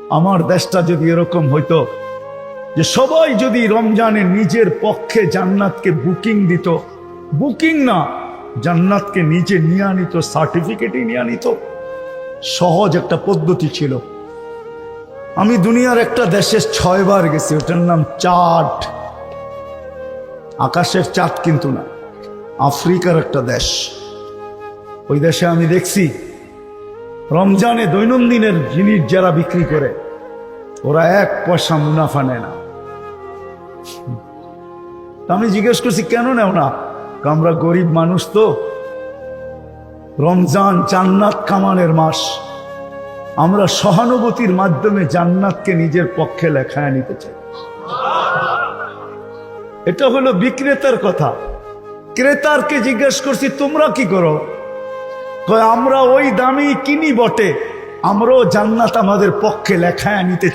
আমার দেশটা যদি এরকম হইতো যে সবাই যদি রমজানে নিজের পক্ষে জান্নাতকে বুকিং দিত, বুকিং না, জান্নাতকে নিজে নিয়ে আনিত, সার্টিফিকেটই নিয়ে আনিত। সহজ একটা পদ্ধতি ছিল। আমি দুনিয়ার একটা দেশে ছয়বার গেছি, ওটার নাম চাট আকাশের চাঁদ কিন্তু না, আফ্রিকার একটা দেশ। ওই দেশে আমি দেখছি রমজানে দৈনন্দিনের জিনিস যারা বিক্রি করে, ওরা এক পয়সা মুনাফা নেয় না। আমি জিজ্ঞেস করছি, কেন নেও না? আমরা গরিব মানুষ তো। রমজান জান্নাত কামানের মাস। আমরা সহানুভূতির মাধ্যমে জান্নাতকে নিজের পক্ষে লেখায় নিতে চাই। এটা হলো বিক্রেতার কথা। ক্রেতারকে জিজ্ঞেস করছি, তোমরা কি করো? আমরা ওই দামেই কিনি বটে। আমরাও জান্নাত আমাদের পক্ষে লেখায় নিতে